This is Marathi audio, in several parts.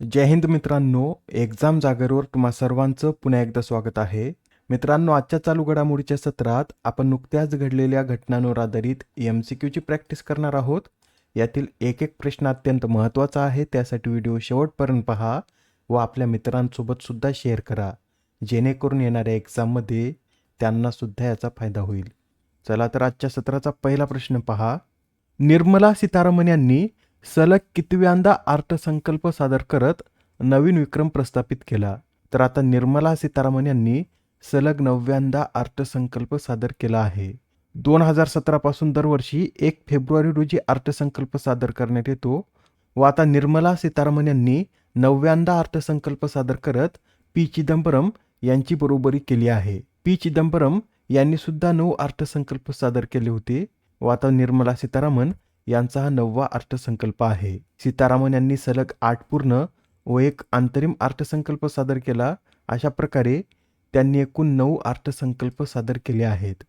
जय हिंद मित्रांनो एक्झाम जागेवर तुम्हा सर्वांचं पुन्हा एकदा स्वागत आहे. मित्रांनो आजच्या चालू घडामोडीच्या सत्रात आपण नुकत्याच घडलेल्या घटनांवर आधारित एम सी क्यूची प्रॅक्टिस करणार आहोत. यातील एक एक प्रश्न अत्यंत महत्त्वाचा आहे त्यासाठी व्हिडिओ शेवटपर्यंत पहा व आपल्या मित्रांसोबत सुद्धा शेअर करा. जेणेकरून येणाऱ्या एक्झाममध्ये त्यांना सुद्धा याचा फायदा होईल. चला तर आजच्या सत्राचा पहिला प्रश्न पहा. निर्मला सीतारामन यांनी सलग कितव्यांदा अर्थसंकल्प सादर करत नवीन विक्रम प्रस्थापित केला. तर आता निर्मला सीतारामन यांनी सलग नवव्यांदा अर्थसंकल्प सादर केला आहे. दोन हजार सतरापासून दरवर्षी एक फेब्रुवारी रोजी अर्थसंकल्प सादर करण्यात येतो व आता निर्मला सीतारामन यांनी नवव्यांदा अर्थसंकल्प सादर करत पी. चिदंबरम यांची बरोबरी केली आहे. पी. चिदंबरम यांनी सुद्धा नऊ अर्थसंकल्प सादर केले होते व आता निर्मला सीतारामन यांचा हा नववा अर्थसंकल्प आहे. सीतारामन यांनी सलग आठ पूर्ण व एक अंतरिम अर्थसंकल्प सादर केला. अशा प्रकारे त्यांनी एकूण नऊ अर्थसंकल्प सादर केले आहेत.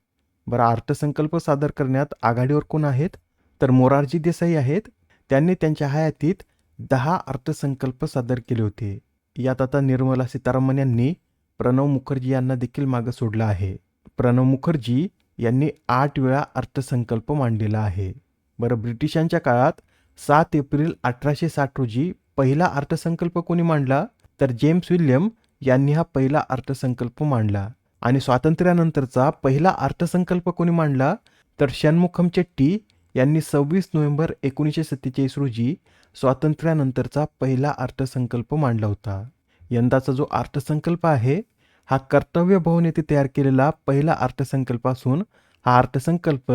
बरं अर्थसंकल्प सादर करण्यात आघाडीवर कोण आहेत? तर मोरारजी देसाई आहेत. त्यांनी त्यांच्या हयातीत दहा अर्थसंकल्प सादर केले होते. यात आता निर्मला सीतारामन यांनी प्रणव मुखर्जी यांना देखील मागं सोडलं आहे. प्रणव मुखर्जी यांनी आठ वेळा अर्थसंकल्प मांडलेला आहे. बरं ब्रिटिशांच्या काळात सात एप्रिल अठराशे साठ रोजी पहिला अर्थसंकल्प कोणी मांडला? तर जेम्स विल्यम यांनी हा पहिला अर्थसंकल्प मांडला. आणि स्वातंत्र्यानंतरचा पहिला अर्थसंकल्प कोणी मांडला? तर षण्मुखम चेट्टी यांनी सव्वीस नोव्हेंबर एकोणीसशे सत्तेचाळीस रोजी स्वातंत्र्यानंतरचा पहिला अर्थसंकल्प मांडला होता. यंदाचा जो अर्थसंकल्प आहे हा कर्तव्य भवन येथे तयार केलेला पहिला अर्थसंकल्प असून हा अर्थसंकल्प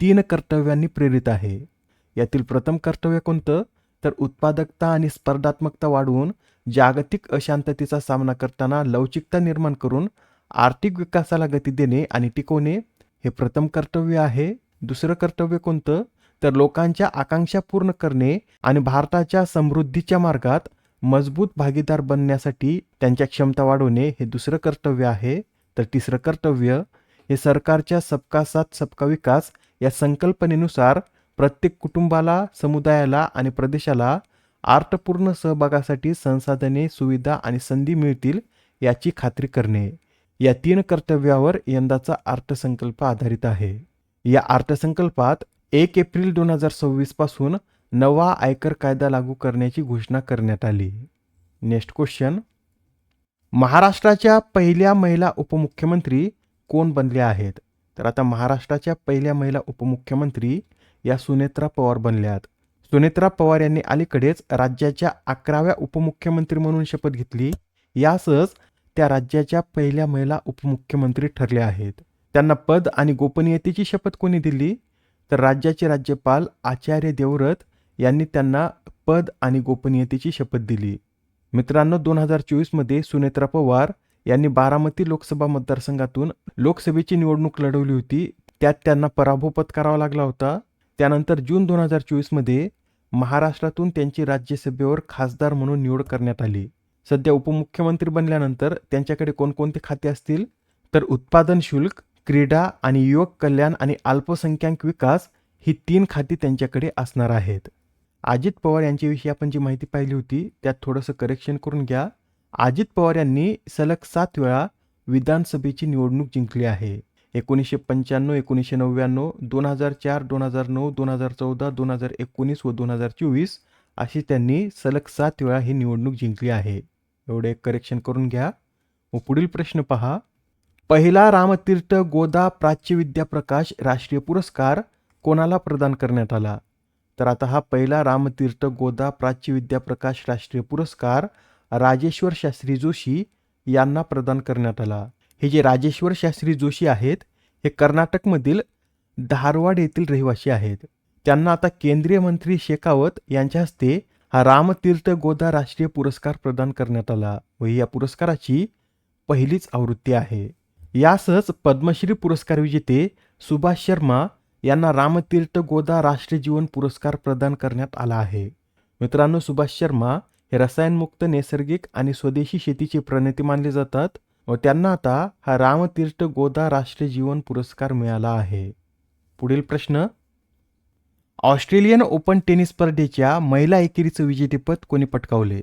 तीन कर्तव्यांनी प्रेरित आहे. यातील प्रथम कर्तव्य कोणतं? तर उत्पादकता आणि स्पर्धात्मकता वाढवून जागतिक अशांततेचा सामना करताना लवचिकता निर्माण करून आर्थिक विकासाला गती देणे आणि टिकवणे हे प्रथम कर्तव्य आहे. दुसरं कर्तव्य कोणतं? तर लोकांच्या आकांक्षा पूर्ण करणे आणि भारताच्या समृद्धीच्या मार्गात मजबूत भागीदार बनण्यासाठी त्यांच्या क्षमता वाढवणे हे दुसरं कर्तव्य आहे. तर तिसरं कर्तव्य हे सरकारच्या सबका साथ सबका विकास या संकल्पनेनुसार प्रत्येक कुटुंबाला समुदायाला आणि प्रदेशाला अर्थपूर्ण सहभागासाठी संसाधने सुविधा आणि संधी मिळतील याची खात्री करणे. या तीन कर्तव्यावर यंदाचा अर्थसंकल्प आधारित आहे. या अर्थसंकल्पात एक एप्रिल दोन हजार सव्वीसपासून नवा आयकर कायदा लागू करण्याची घोषणा करण्यात आली. Next question. महाराष्ट्राच्या पहिल्या महिला उपमुख्यमंत्री कोण बनल्या आहेत? तर आता महाराष्ट्राच्या पहिल्या महिला उपमुख्यमंत्री या सुनेत्रा पवार बनल्यात. सुनेत्रा पवार यांनी अलीकडेच राज्याच्या अकराव्या उपमुख्यमंत्री म्हणून शपथ घेतली. यासच त्या राज्याच्या पहिल्या महिला उपमुख्यमंत्री ठरल्या आहेत. त्यांना पद आणि गोपनीयतेची शपथ कोणी दिली? तर राज्याचे राज्यपाल आचार्य देवव्रत यांनी त्यांना पद आणि गोपनीयतेची शपथ दिली. मित्रांनो दोन हजार चोवीसमध्ये सुनेत्रा पवार यांनी बारामती लोकसभा मतदारसंघातून लोकसभेची निवडणूक लढवली होती. त्यात त्यांना पराभव पत्करावा लागला होता. त्यानंतर जून दोन हजार चोवीसमध्ये महाराष्ट्रातून त्यांची राज्यसभेवर खासदार म्हणून निवड करण्यात आली. सध्या उपमुख्यमंत्री बनल्यानंतर त्यांच्याकडे कोणकोणते खाते असतील? तर उत्पादन शुल्क क्रीडा आणि युवक कल्याण आणि अल्पसंख्याक विकास ही तीन खाती त्यांच्याकडे असणार आहेत. अजित पवार यांच्याविषयी आपण जी माहिती पाहिली होती त्यात थोडंसं करेक्शन करून घ्या. अजित पवार यांनी सलग सात वेळा विधानसभेची निवडणूक जिंकली आहे. एकोणीसशे पंच्याण्णव एकोणीसशे नव्याण्णव दोन हजार चार दोन हजार नऊ दोन हजार चौदा दोन हजार एकोणीस व दोन हजार चोवीस अशी त्यांनी सलग सात वेळा ही निवडणूक जिंकली आहे. एवढे करेक्शन करून घ्या. व पुढील प्रश्न पहा. पहिला रामतीर्थ गोदा प्राच्य विद्याप्रकाश राष्ट्रीय पुरस्कार कोणाला प्रदान करण्यात आला? तर आता हा पहिला रामतीर्थ गोदा प्राच्य विद्याप्रकाश राष्ट्रीय पुरस्कार राजेश्वर शास्त्री जोशी यांना प्रदान करण्यात आला. हे जे राजेश्वर शास्त्री जोशी आहेत हे कर्नाटकमधील धारवाड येथील रहिवासी आहेत. त्यांना आता केंद्रीय मंत्री शेखावत यांच्या हस्ते हा रामतीर्थ गोदा राष्ट्रीय पुरस्कार प्रदान करण्यात आला व या पुरस्काराची पहिलीच आवृत्ती आहे. यासहच पद्मश्री पुरस्कार विजेते सुभाष शर्मा यांना रामतीर्थ गोदा राष्ट्रीय जीवन पुरस्कार प्रदान करण्यात आला आहे. मित्रांनो सुभाष शर्मा हे रसायनमुक्त नैसर्गिक आणि स्वदेशी शेतीचे प्रणेते मानले जातात व त्यांना आता हा रामतीर्थ गोदा राष्ट्रीय जीवन पुरस्कार मिळाला आहे. पुढील प्रश्न. ऑस्ट्रेलियन ओपन टेनिस स्पर्धेच्या महिला एकेरीचं विजेतेपद कोणी पटकावले?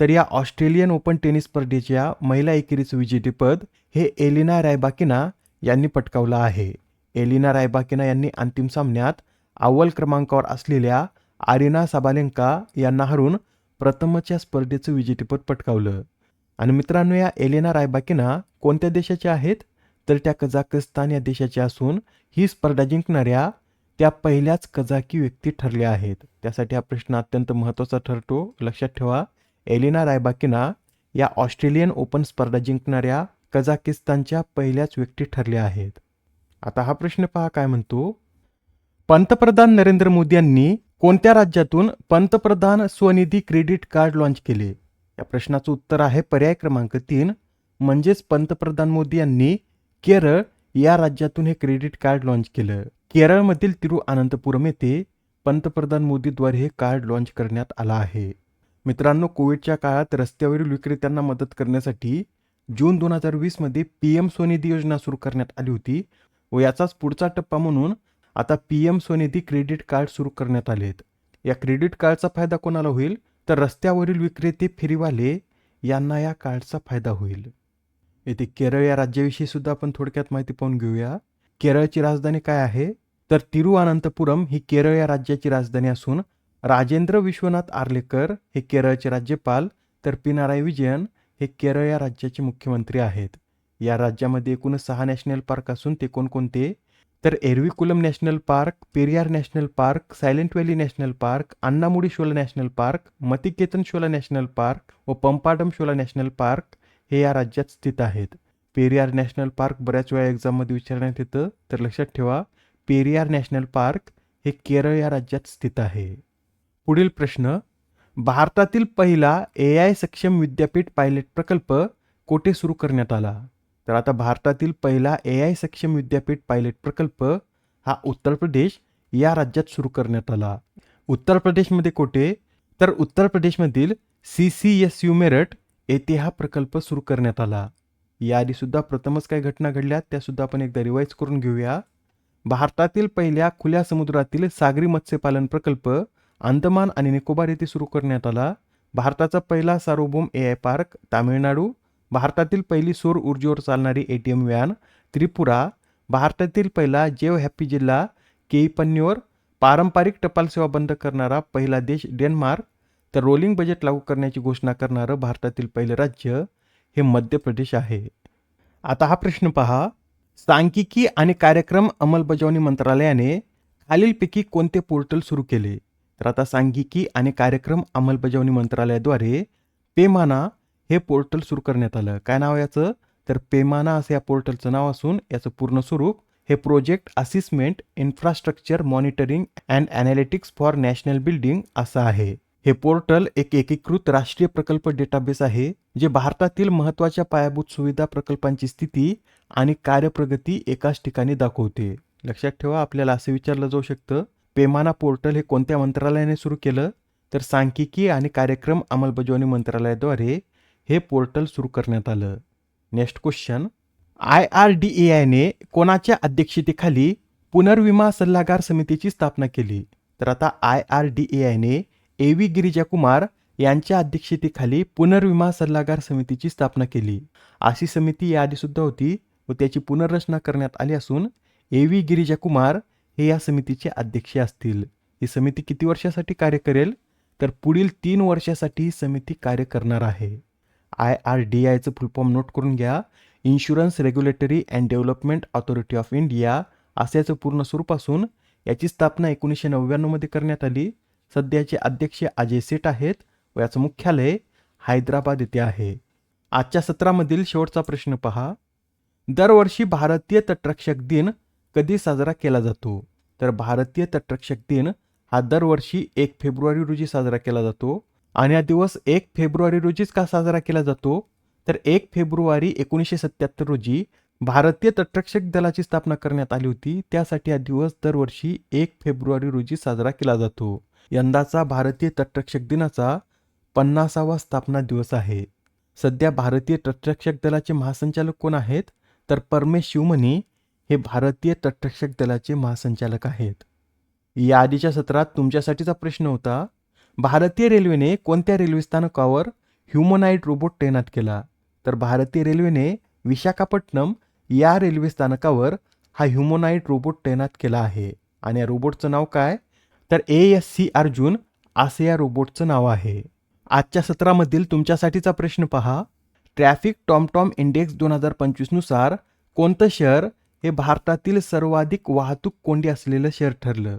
तर या ऑस्ट्रेलियन ओपन टेनिस स्पर्धेच्या महिला एकेरीचं विजेतेपद हे एलिना रायबाकिना यांनी पटकावलं आहे. एलिना रायबाकिना यांनी अंतिम सामन्यात अव्वल क्रमांकावर असलेल्या आरिना साबालेंका यांना हरून प्रथमच्या स्पर्धेचं विजेतेपद पटकावलं. आणि मित्रांनो या एलेना रायबाकिना कोणत्या देशाच्या आहेत? तर त्या कझाकस्तान या देशाच्या असून ही स्पर्धा जिंकणाऱ्या त्या पहिल्याच कझाकी व्यक्ती ठरल्या आहेत. त्यासाठी हा प्रश्न अत्यंत महत्त्वाचा ठरतो. लक्षात ठेवा एलिना रायबाकिना या ऑस्ट्रेलियन ओपन स्पर्धा जिंकणाऱ्या कझाकिस्तानच्या पहिल्याच व्यक्ती ठरल्या आहेत. आता हा प्रश्न पहा काय म्हणतो? पंतप्रधान नरेंद्र मोदी यांनी कोणत्या राज्यातून पंतप्रधान स्वनिधी क्रेडिट कार्ड लॉन्च केले? या प्रश्नाचं उत्तर आहे पर्याय क्रमांक तीन म्हणजेच पंतप्रधान मोदी यांनी केरळ या राज्यातून हे क्रेडिट कार्ड लॉन्च केलं. केरळमधील तिरुअनंतपुरम येथे पंतप्रधान मोदीद्वारे हे कार्ड लॉन्च करण्यात आलं आहे. मित्रांनो कोविडच्या काळात रस्त्यावरील विक्रेत्यांना मदत करण्यासाठी जून दोन हजार वीसमध्ये पी एम स्वनिधी योजना सुरू करण्यात आली होती व याचाच पुढचा टप्पा म्हणून आता P M Svanidhi credit card सुरू करण्यात आले आहेत. या क्रेडिट कार्डचा फायदा कोणाला होईल? तर रस्त्यावरील विक्रेते फेरीवाले यांना या कार्डचा फायदा होईल. येथे केरळ या राज्याविषयी सुद्धा आपण थोडक्यात माहिती पाहून घेऊया. केरळची राजधानी काय आहे? तर तिरुअनंतपुरम ही केरळ या राज्याची राजधानी असून राजेंद्र विश्वनाथ आर्लेकर हे केरळचे राज्यपाल तर पिनाराय विजयन हे केरळ या राज्याचे मुख्यमंत्री आहेत. या राज्यामध्ये एकूण सहा नॅशनल पार्क असून ते कोणकोणते? तर Eravikulam national park Periyar national park silent valley national park Anamudi Shola national park Mathikettan Shola national park व पंपाडम शोला नॅशनल पार्क हे या राज्यात स्थित आहेत. पेरियार नॅशनल पार्क बऱ्याच वेळा एक्झाममध्ये विचारण्यात येतं तर लक्षात ठेवा पेरियार नॅशनल पार्क हे केरळ या राज्यात स्थित आहे. पुढील प्रश्न भारतातील पहिला ए आय सक्षम विद्यापीठ पायलट प्रकल्प कोठे सुरू करण्यात आला? तर आता भारतातील पहिला ए आय सक्षम विद्यापीठ पायलट प्रकल्प हा उत्तर प्रदेश या राज्यात सुरू करण्यात आला. उत्तर प्रदेशमध्ये कोठे? तर उत्तर प्रदेशमधील C C S U Meerut येथे हा प्रकल्प सुरू करण्यात आला. याआधीसुद्धा प्रथमच काही घटना घडल्या त्यासुद्धा आपण एकदा रिवाईज करून घेऊया. भारतातील पहिल्या खुल्या समुद्रातील सागरी मत्स्यपालन प्रकल्प अंदमान आणि निकोबार येथे सुरू करण्यात आला. भारताचा पहिला सार्वभौम ए आय पार्क तामिळनाडू भारतातील पहिली सौर ऊर्जेवर चालणारी A T M van Tripura भारतातील पहिला जेव हॅपी जिल्हा केईपन्योर पारंपरिक टपाल सेवा बंद करणारा पहिला देश डेन्मार्क तर रोलिंग बजेट लागू करण्याची घोषणा करणारं भारतातील पहिलं राज्य हे मध्य प्रदेश आहे. आता हा प्रश्न पहा. सांख्यिकी आणि कार्यक्रम अंमलबजावणी मंत्रालयाने खालीलपैकी कोणते पोर्टल सुरू केले? तर आता सांख्यिकी आणि कार्यक्रम अंमलबजावणी मंत्रालयाद्वारे पेमाना हे पोर्टल सुरू करण्यात आलं. काय नाव याचं? तर पेमाना असं या पोर्टलचं नाव असून याचं पूर्ण स्वरूप हे project assessment infrastructure monitoring and analytics for national building असं आहे. हे पोर्टल एक एकीकृत राष्ट्रीय प्रकल्प डेटाबेस आहे जे भारतातील महत्त्वाच्या पायाभूत सुविधा प्रकल्पांची स्थिती आणि कार्यप्रगती एकाच ठिकाणी दाखवते. लक्षात ठेवा आपल्याला असं विचारलं जाऊ शकतं पेमाना पोर्टल हे कोणत्या मंत्रालयाने सुरू केलं? तर सांख्यिकी आणि कार्यक्रम अंमलबजावणी मंत्रालयाद्वारे हे पोर्टल सुरू करण्यात आलं. Next question I R D A आयने कोणाच्या अध्यक्षतेखाली पुनर्विमा सल्लागार समितीची स्थापना केली? तर आता आय आर डी ए आयने ए व्ही गिरिजा कुमार यांच्या अध्यक्षतेखाली पुनर्विमा सल्लागार समितीची स्थापना केली. अशी समिती याआधी सुद्धा होती व त्याची पुनर्रचना करण्यात आली असून ए व्ही गिरिजा कुमार हे या समितीचे अध्यक्ष असतील. ही समिती किती वर्षासाठी कार्य करेल? तर पुढील तीन वर्षासाठी ही समिती कार्य करणार आहे. आय आर डी आयचं फुलफॉर्म नोट करून घ्या. Insurance regulatory and development authority of India असे याचं पूर्ण स्वरूप असून याची स्थापना एकोणीसशे नव्याण्णवमध्ये करण्यात आली. सध्याचे अध्यक्ष अजय सेठ आहेत व याचं मुख्यालय हैदराबाद येथे आहे. आजच्या सत्रामधील शेवटचा प्रश्न पहा. दरवर्षी भारतीय तटरक्षक दिन कधी साजरा केला जातो? तर भारतीय तटरक्षक दिन हा दरवर्षी एक फेब्रुवारी रोजी साजरा केला जातो. आणि हा दिवस एक फेब्रुवारी रोजीच का साजरा केला जातो? तर एक फेब्रुवारी एकोणीसशे सत्याहत्तर रोजी भारतीय तटरक्षक दलाची स्थापना करण्यात आली होती. त्यासाठी हा दिवस दरवर्षी एक फेब्रुवारी रोजी साजरा केला जातो. यंदाचा भारतीय तटरक्षक दिनाचा पन्नासावा स्थापना दिवस आहे. सध्या भारतीय तटरक्षक दलाचे महासंचालक कोण आहेत? तर परमेश शिवमणी हे भारतीय तटरक्षक दलाचे महासंचालक आहेत. या आधीच्या सत्रात तुमच्यासाठीचा प्रश्न होता भारतीय रेल्वेने कोणत्या रेल्वे स्थानकावर ह्युमनाईट रोबोट तैनात केला? तर भारतीय रेल्वेने विशाखापट्टणम या रेल्वे स्थानकावर हा ह्युमोनाईट रोबोट तैनात केला आहे. आणि या रोबोटचं नाव काय? तर ए एस सी अर्जुन असं या रोबोटचं नाव आहे. आजच्या सत्रामधील तुमच्यासाठीचा प्रश्न पहा. ट्रॅफिक टॉमटॉम इंडेक्स दोन हजार पंचवीसनुसार कोणतं शहर हे भारतातील सर्वाधिक वाहतूक कोंडी असलेलं शहर ठरलं?